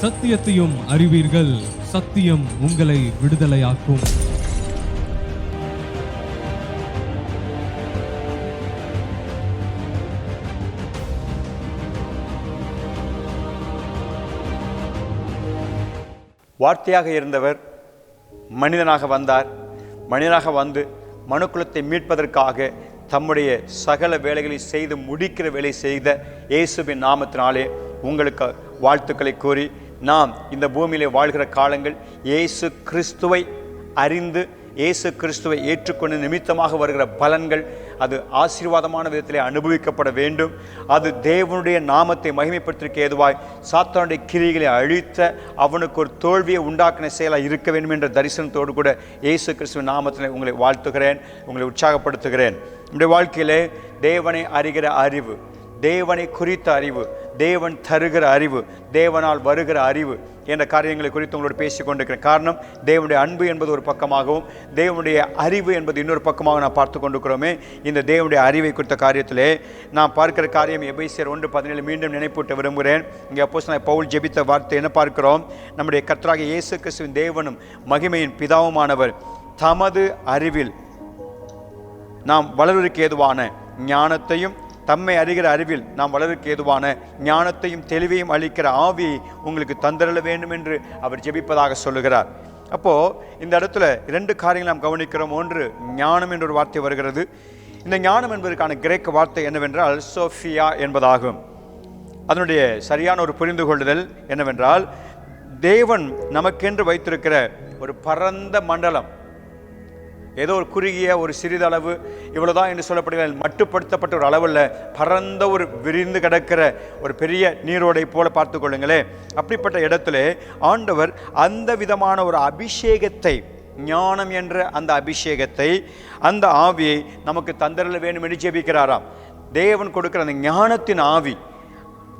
சத்தியத்தையும் அறிவீர்கள். சத்தியம் உங்களை விடுதலையாக்கும். வார்த்தையாக இருந்தவர் மனிதனாக வந்தார். மனிதனாக வந்து மனுக்குலத்தை மீட்பதற்காக தம்முடைய சகல வேலைகளை செய்து முடிக்கிற வேலை செய்த இயேசுவின் நாமத்தினாலே உங்களுக்கு வாழ்த்துக்களை கூறி நாம் இந்த பூமியிலே வாழ்கிற காலங்கள் இயேசு கிறிஸ்துவை அறிந்து இயேசு கிறிஸ்துவை ஏற்றுக்கொண்டு நிமித்தமாக வருகிற பலன்கள் அது ஆசீர்வாதமான விதத்திலே அனுபவிக்கப்பட வேண்டும். அது தேவனுடைய நாமத்தை மகிமைப்படுத்திற்கு ஏதுவாய் சாத்தானுடைய கிரிகளை அழித்த அவனுக்கு ஒரு தோல்வியை உண்டாக்கின செயலாக இருக்க வேண்டும் என்ற தரிசனத்தோடு கூட இயேசு கிறிஸ்துவின் நாமத்தில் உங்களை வாழ்த்துகிறேன் உங்களை உற்சாகப்படுத்துகிறேன். நம்முடைய வாழ்க்கையிலே தேவனை அறிகிற அறிவு தேவனை குறித்த அறிவு தேவன் தருகிற அறிவு தேவனால் வருகிற அறிவு என்ற காரியங்களை குறித்து உங்களோடு பேசிக் கொண்டிருக்கிறேன். காரணம் தேவனுடைய அன்பு என்பது ஒரு பக்கமாகவும் தேவனுடைய அறிவு என்பது இன்னொரு பக்கமாக நான் பார்த்து கொண்டிருக்கிறோமே. இந்த தேவனுடைய அறிவை குறித்த காரியத்திலே நான் பார்க்கிற காரியம் எபைசியர் ஒன்று பதினேழு மீண்டும் நினைப்பூட்ட விரும்புகிறேன். இங்கே அப்போ நான் பவுல் ஜெபித்த வார்த்தை என்ன பார்க்கிறோம்? நம்முடைய கர்த்தராக இயேசு கிறிஸ்துவின் தேவனும் மகிமையின் பிதாவுமானவர். தமது அறிவில் நாம் வளர்வதற்கு ஏதுவான ஞானத்தையும் தம்மை அறிகிற அறிவில் நாம் வளருக்கு ஏதுவான ஞானத்தையும் தெளிவையும் அளிக்கிற ஆவியை உங்களுக்கு தந்திரல வேண்டும் என்று அவர் ஜெபிப்பதாக சொல்லுகிறார். அப்போது இந்த இடத்துல இரண்டு காரியங்கள் நாம் கவனிக்கிறோம். ஒன்று ஞானம் என்ற ஒரு வார்த்தை வருகிறது. இந்த ஞானம் என்பதற்கான கிரேக்க வார்த்தை என்னவென்றால் சோஃபியா என்பதாகும். அதனுடைய சரியான ஒரு புரிந்து கொள்ளுதல் என்னவென்றால் தேவன் நமக்கென்று வைத்திருக்கிற ஒரு பரந்த மண்டலம் ஏதோ ஒரு குறுகிய ஒரு சிறிதளவு இவ்வளோதான் என்று சொல்லப்படுகிற மட்டுப்படுத்தப்பட்ட ஒரு அளவில் பரந்த ஒரு விரிந்து கிடக்கிற ஒரு பெரிய நீரோடை போல பார்த்து கொள்ளுங்களேன் அப்படிப்பட்ட இடத்துல ஆண்டவர் அந்த விதமான ஒரு அபிஷேகத்தை ஞானம் என்ற அந்த அபிஷேகத்தை அந்த ஆவியை நமக்கு தந்தரல வேணும் என்று ஜெபிக்கிறாராம். தேவன் கொடுக்கிற அந்த ஞானத்தின் ஆவி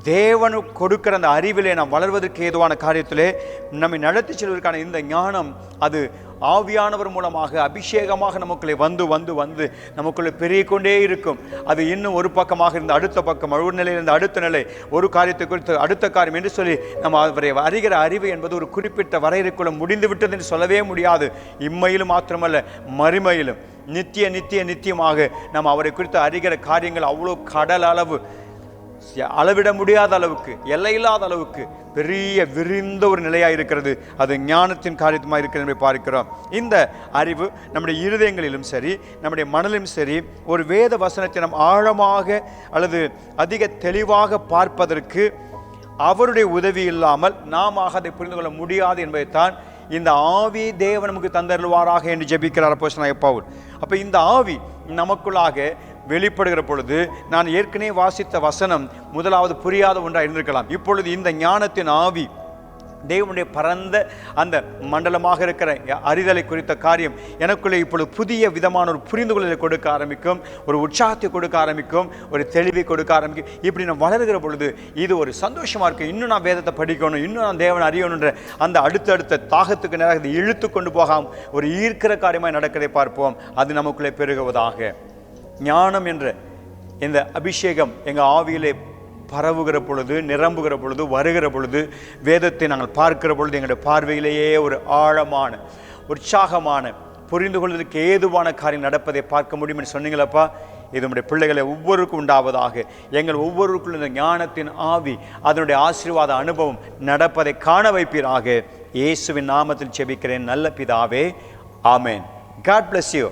தேவன் கொடுக்கிற அந்த அறிவிலே நாம் வளர்வதற்கு ஏதுவான காரியத்திலே நம்மை நடத்தி செல்வதற்கான இந்த ஞானம் அது ஆவியானவர் மூலமாக அபிஷேகமாக நமக்குள்ளே வந்து வந்து வந்து நமக்குள்ளே பெருகிக்கொண்டே இருக்கும். அது இன்னும் ஒரு பக்கமாக இருந்து அடுத்த பக்கம் ஒரு நிலையிலிருந்து அடுத்த நிலை ஒரு காரியத்தை குறித்து அடுத்த காரியம் என்று சொல்லி நம்ம அவரை அறிகிற அறிவு என்பது ஒரு குறிப்பிட்ட வரையறைக்குள்ள முடிந்து விட்டது என்று சொல்லவே முடியாது. இம்மையிலும் மாத்திரமல்ல மறுமையிலும். நித்திய நித்திய நித்தியமாக நாம் அவரை குறித்து அறிகிற காரியங்கள் அவ்வளோ கடல் அளவு. அளவிட முடியாத அளவுக்கு எல்லையில்லாத அளவுக்கு பெரிய விரிந்த ஒரு நிலையாக இருக்கிறது. அது ஞானத்தின் காரியமாக இருக்கிறது என்பதை பார்க்கிறோம். இந்த அறிவு நம்முடைய இருதயங்களிலும் சரி நம்முடைய மனதிலும் சரி ஒரு வேத வசனத்தை நம் ஆழமாக அல்லது அதிக தெளிவாக பார்ப்பதற்கு அவருடைய உதவி இல்லாமல் நாம் அதை புரிந்து கொள்ள முடியாது என்பதைத்தான் இந்த ஆவி தேவன் நமக்கு தந்தருவாராக என்று ஜெபிக்கிறார் அப்போ பவுல். அப்போ இந்த ஆவி நமக்குள்ளாக வெளிப்படுகிற பொழுது நான் ஏற்கனவே வாசித்த வசனம் முதலாவது புரியாத ஒன்றாக இருந்திருக்கலாம். இப்பொழுது இந்த ஞானத்தின் ஆவி தேவனுடைய பரந்த அந்த மண்டலமாக இருக்கிற அறிதலை குறித்த காரியம் எனக்குள்ளே இப்பொழுது புதிய விதமான ஒரு புரிந்து கொள்ளலை கொடுக்க ஆரம்பிக்கும் ஒரு உற்சாகத்தை கொடுக்க ஆரம்பிக்கும் ஒரு தெளிவை கொடுக்க ஆரம்பிக்கும். இப்படி நான் வளருகிற பொழுது இது ஒரு சந்தோஷமாக இருக்கும் இன்னும் நான் வேதத்தை படிக்கணும் இன்னும் நான் தேவனை அறியணுன்ற அந்த அடுத்தடுத்த தாகத்துக்கு நேராக இதை இழுத்து கொண்டு போகாமல் ஒரு ஈர்க்கிற காரியமாக நடக்கிறதை பார்ப்போம். அது நமக்குள்ளே பெருகுவதாக. ஞானம் என்ற இந்த அபிஷேகம் எங்கள் ஆவியிலே பரவுகிற பொழுது நிரம்புகிற பொழுது வருகிற பொழுது வேதத்தை நாங்கள் பார்க்கிற பொழுது எங்களுடைய பார்வையிலேயே ஒரு ஆழமான உற்சாகமான புரிந்து கொள்வதற்கு ஏதுவான காரியம் நடப்பதை பார்க்க முடியும் என்று சொன்னீங்களப்பா? இது நம்முடைய பிள்ளைகளை ஒவ்வொருக்கும் உண்டாவதாக. எங்கள் ஒவ்வொருக்கும் இந்த ஞானத்தின் ஆவி அதனுடைய ஆசீர்வாத அனுபவம் நடப்பதை காண வைப்பீராக. இயேசுவின் நாமத்தில் செபிக்கிறேன் நல்ல பிதாவே ஆமேன். God bless you